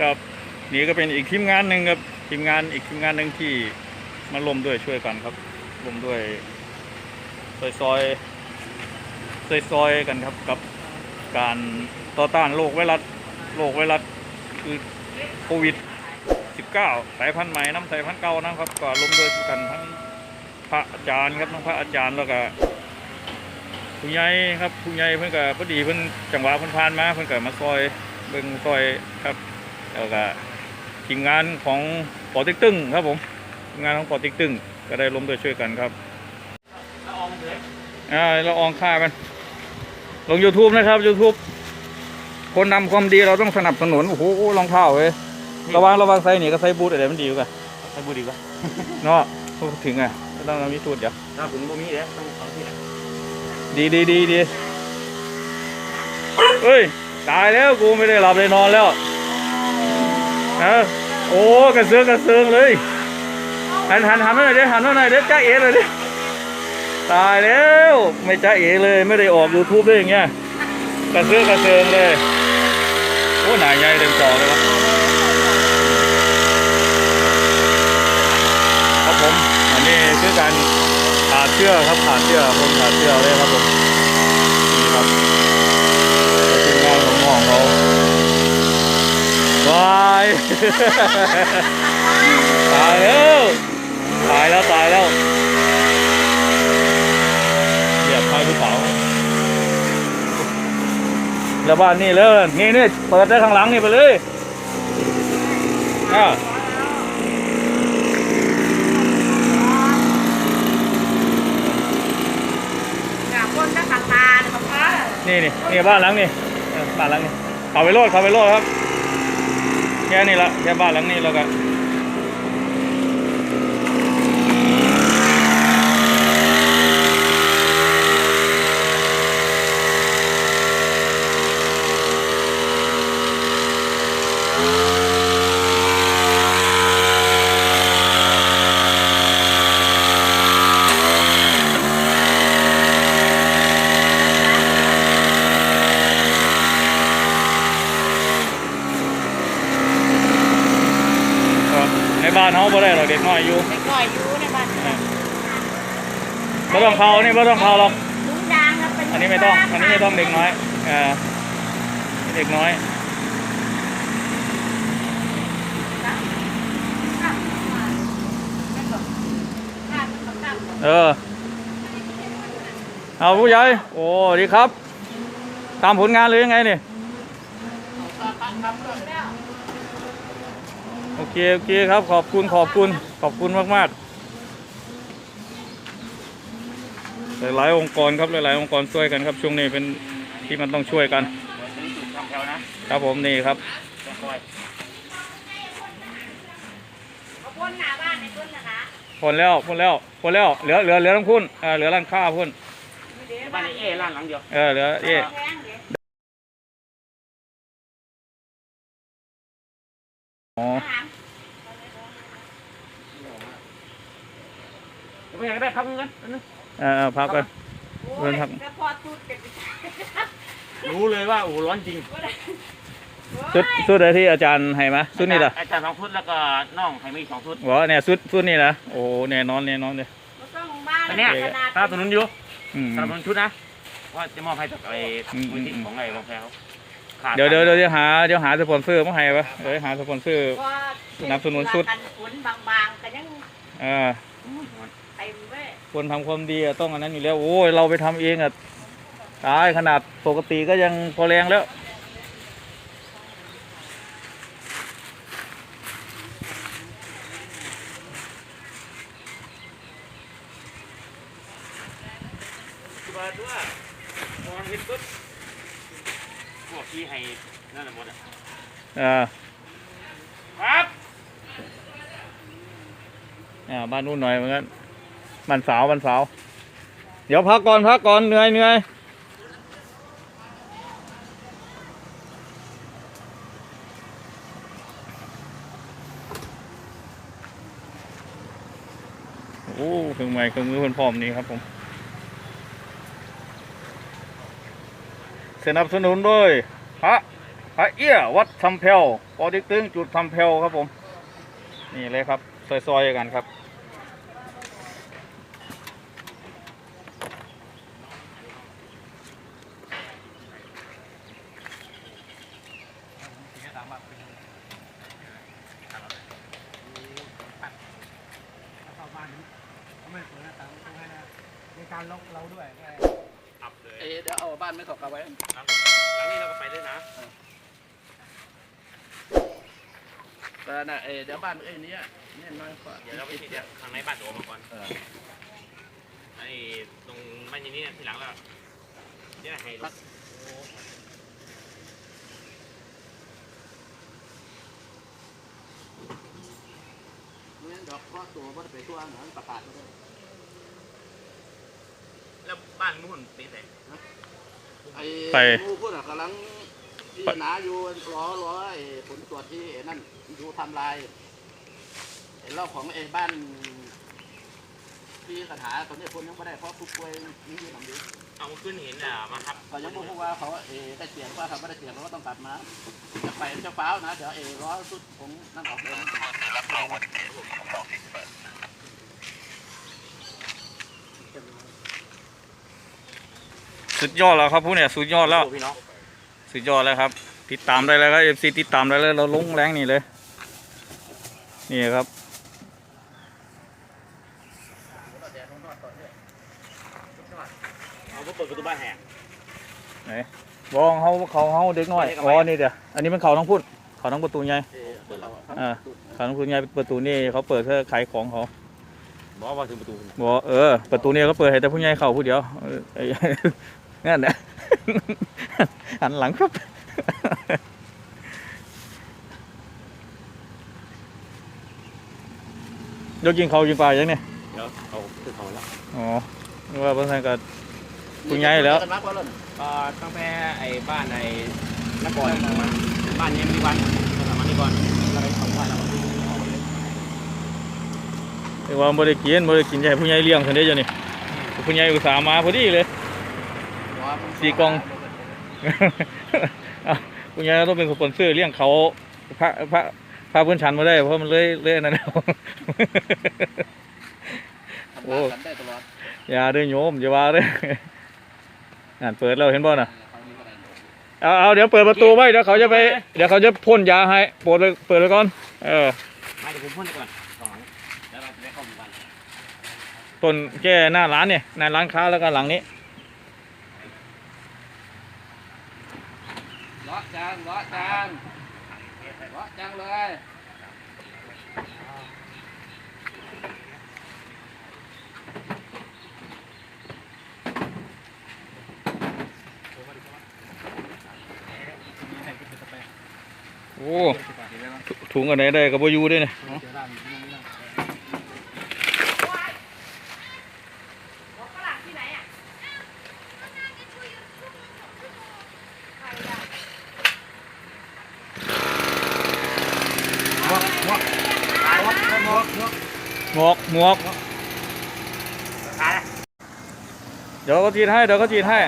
ครับนี่ก็เป็นอีกทีมงานหนึ่งครับทีมงานอีกทีมงานหนึ่งที่มาร่วมด้วยช่วยกันครับร่วมด้วยซอยซอยซอยซอยๆกันครับกับการต่อต้านโรคไวรัสโรคไวรัสคือโควิด 19 สายพันธุ์ใหม่น้ำสายพันธุ์เก่านะครับก็ร่วมด้วยช่วยกันทั้งพระอาจารย์ครับทั้งพระอาจารย์แล้วก็ผู้ใหญ่ครับผู้ใหญ่เพิ่อนก็พอดีเพิ่อนจังหวะเพิ่อนผ่านมาเพิ่อนก็มาซอยเบิ่งซอยครับ แล้วก็ทีมงานของปอติ๊กตึ้งครับผมทีมงานของปอติ๊กตึ้งก็ได้ร่วมด้วยช่วยกันครับอ่าเราอองค่ากัน ลง YouTube นะครับ YouTube คนนำความดีเราต้องสนับสนุนโอ้โหรองเท้าเว้ยระวังระวังใส่นี่ก็ใส่บูทอะไรมันดีกว่าใช้บุหรี่ก็เนาะพูดถึงอะก็ต้องมีสูตรเดี๋ยวถ้าผมบ่มีเด้ต้องเอาที่ไหนดีดีดีดีเฮ้ย ตายแล้วกูไม่ได้หลับได้นอนแล้ว นะโอ้กระเสือกกระเสืองเลยหันหันหันมาหน่อยดิหันมาหน่อยดิจ้าเอ๋เลยดิตายแล้วไม่จ้าเอ๋เลยไม่ได้ออก YouTube ด้วยอย่างเงี้ยกระเสือกกระเสืองเลยโอ้หนาใหญ่เต็มจอเลยวะครับผมอันนี้คือการขาดเชือกครับขาดเชือกผมขาดเชือกเลยครับผมนี่ครับทีมงานของหมองเขา วายตายแล้วตายแล้วตายแล้วเหยียบท้ายภูเขาแล้วบ้านนี่เลยนี่นี่เปิดได้ข้างหลังนี่ไปเลยอ่าอยากคนจะขัดตาเนี่ยครับพ่อนี่นี่นี่บ้านหลังนี่เออบ้านหลังนี่เขาไปโลดเขาไปโลดครับแค่นี้ละแค่บ้านหลังนี้แล้วกันก็ในบ้านเขาบ่ได้หรอกเด็กน้อยอยู่ไปก่อยอยู่ในบ้านบ่ต้องเขานี่บ่ต้องเขาหรอกลุงยางครับเป็นอันนี้ไม่ต้อง อันนี้ไม่ต้องเด็กน้อยเออเด็กน้อยเออ เอาผู้ใหญ่ โอ้ดีครับ ตามผลงานหรือยังไงนี่โเคโอเคครับขอบคุณขอบคุณขอบคุณมากๆหลายๆองค์กรครับหลายๆองค์กรช่วยกันครับช่วงนี้เป็นที่มันต้องช่วยกันอันนี้จุดทางแถวนะครับผมนี่ครับต้องคอยเขาพ่นหน้าบ้านในต้นนะคะพ่นแล้วพ่นแล้วพ่นแล้วเหลือเหลือเหลือทั้งพุ่นเออเหลือร้านค้าพุ่นเดี๋ยวบ้าบ้านนในเอ้ร้านหลังเดียวเออเหลือเอ๊ อ๋อถามเดี๋ยวไปไหนก็ได้พักเงินอันนึงเออเออพักกันโอ้เดิยนทางแล้วพอตูดเป็นรู้เลยว่าโอ้โหร้อนจริงชุดชุดอะไรที่อาจารย์ให้มาชุดนี้เหรออาจารย์สองชุดแล้วก็น้องให้มาอีกสองชุดวะเนี่ยชุดชุดนี้นะโอ้แน่นอนแน่นอนเลยบ่ต้องบ้านอันเนี้ยขนาดตาสนุนอยู่อืมตาสนุนชุดนะว่าจะมอบให้จากไอ้อืมมูลที่อืมของไอ้บางแพรเขาขาด เดี๋ยวเดี๋ยวเดี๋ยวหาเดี๋ยวหาสปอนเซอร์มาให้ปะเดี๋ยวหาสปอนเซอร์ก็สนับสนุนชุดกันฝนบางๆก็ยังเอ่าเต็มเว้ยคนทำความดีอะต้องอันนั้นอยู่แล้วโอ้ยเราไปทำเองอะตายขนาดปกติก็ยังพอแรงแล้ว บาทด้วยมองเห็นปุ๊บพวกที่ให้นั่นแหละหมดอะ อ่าครับอ่าบ้านนู้นหน่อยเหมือนกันบ้านสาวบ้านสาว เดี๋ยวพักก่อนพักก่อนเหนื่อยเหนื่อยโอ้เครื่องไม้เครื่องมือเพิ่นพร้อมนี่ครับผมสนับสนุนโดยพระพพ ระเอี้ยวัดทำเพลปอดิกตึงจุดทำเพลครับผม นี่เลยครับ ซอยๆกันครับเข้าบ้านนี้เขาไม่เปิดหน้าต่างตรงนั้นนะในการล็อกเราด้วยแค่อับเลยเอ๊ะเดี๋ยวเอาบ้านไม่ตกเอาไว้หลังหลังนี้เราก็ไปเลยนะ แต่น่ะเอ๊ะเดี๋ยวบ้านเอ้ยเนี้ยเนี่ยน้อยกว่าเดี๋ยวเราไปที่เดี๋ยวข้างในบ้านโอมาก่อนเออไอ้ตรงบ้านอยี่นี่ทีหลังแล้วเนี่ยให้รถเนี่ยดอกก็ตัวก็ไปตัวหนังประกาศก็ได้แล้วบ้านนู่นตีไหนไอ้ไป ผู้พูดอะกำลังพิจารณาอยู่รอรอไอ้ผลตรวจที่ไอ้นั่นดูไทำลายไอ้เล่าของไอ้บ้านที่ปัญหาตอนนี้คนยังไม่ได้เพราะผู้ป่วยนี่อยู่ลำดีเอามาขึ้นเห็นอะมาครับก็ยังบอกว่าเขาเออได้เสียงว่าเขาไม่ได้เสียงเขาก็ต้องกลับมาจะไปเจ้าฟ้าวนะเดี๋ยวเออร้อสุดของนั่นออกเลยสุดยอดแล้วครับผู้เนี่ยสุดยอดแล้วพี่น้อง สุดยอดแล้วครับ ติดตามได้แล้วครับเอฟซีติดตามได้เลยเราลงแรงนี่เลย นี่ครับเอาก็เปิดประตูบ้านแหกไหนบองเขาเขาเขาเด็กน้อยอ๋อนี่เดี๋ยวอันนี้มันเขาต้องพูดเขาต้องประตูใหญ่เออเปิดเราครับอ่าเขาต้องประตูใหญ่ประตูนี่เขาเปิดเพื่อขายของเขาบอกว่าถึงประตูบอกเออประตูนี่เขาเปิดให้แต่ผู้ใหญ่เข้าผู้เดียวเออไอ้นั่นนะ หันหลังครับยกยิงเขายิงปลายังเนี่ยเดี๋ยวเอาขึ้นเขาแล้วอ๋อนึกว่าเพื่อนก็คุณยายแล้วกันมากกว่าแล้วก็ตั้งแต่ไอ้บ้านไอ้นครมาบ้านนี้มีวันสามารถนี่ก่อนแล้วไปสองวันแล้วแต่ว่าบ่ได้กินบ่ได้กินใหญ่ผู้ใหญ่เลี้ยงคนเดียวนี่ผู้ใหญ่อุตส่าห์มาพอดีเลย สี่กล่องอ้าวผู้ใหญ่ต้องเป็นสปอนเซอร์เลี้ยงเขาพระพระพระพื้นชันมาได้ เพราะมันเลยเลยอันนั่นแล้วโอ้โอ้กันได้ตลอดอย่าเด้อโยมอย่าว่าเด้อนั่นเปิดแล้วเห็นบ่น่ะเขามีก็ได้เอาเอาเดี๋ยวเปิดประตูไว้เดี๋ยวเขาจะไปเดี๋ยวเขาจะพ่นยาให้เปิดเลยเปิดเลยก่อน เออมาเดี๋ยวผมพ่นก่อนสองหลังแล้วเราจะได้เข้าหมู่บ้านต้นแก้หน้าร้านเนี่ยหน้าร้านค้าแล้วก็หลังนี้ เลาะ จางเลาะจังเลาะจังเลยโอ้ถุงอันไหนได้กับโบอยูด้วยเนี่ย ของฝรั่งที่ไหนอะใครอะ หม วกหมวก เดี๋ยวเขาจีดให้ เดี๋ยวเขาจีดให้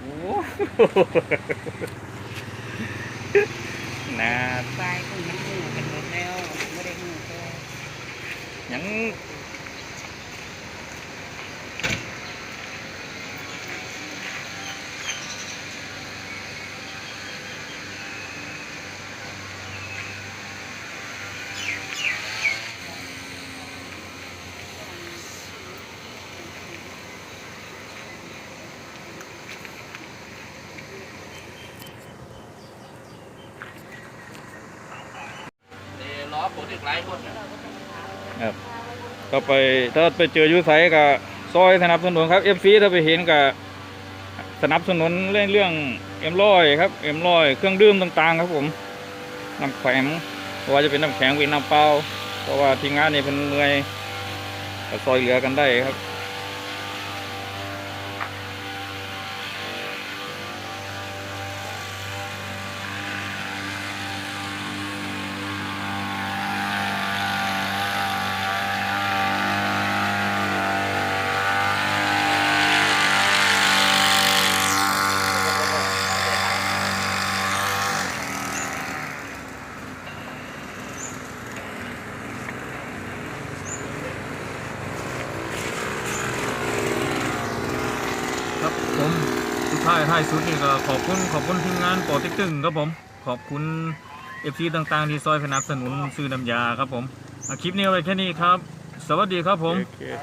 โอ้น่าไปคุณมันหูกันหมดแล้วไม่ได้หูแค่ยัง ก็ไปถ้าไปเจอยูไซกับซอยสนับสนุนครับเอฟซีถ้าไปเห็นกับสนับสนุนเรื่องเรื่องเอ็มร้อยครับเอ็มร้อยเครื่องดื่มต่างๆ ครับผมน้ำแข็งเพราะว่าจะเป็นน้ำแข็งเป็นน้ำเปล่าเพราะว่าทีมงานนี่เป็นเมื่อยก็ซอยเหลือกันได้ครับผมสุด ท้ายท้ายสุดนี่ก็ขอบคุณขอบคุณทีมงานปอติ๊กตึงครับผม ขอบคุณเอฟซีต่างๆ ที่ซอยสนับสนุนซื้อน้ำยาครับผมอะคลิปนี้เอาไว้แค่นี้ครับ สวัสดีครับผมเออ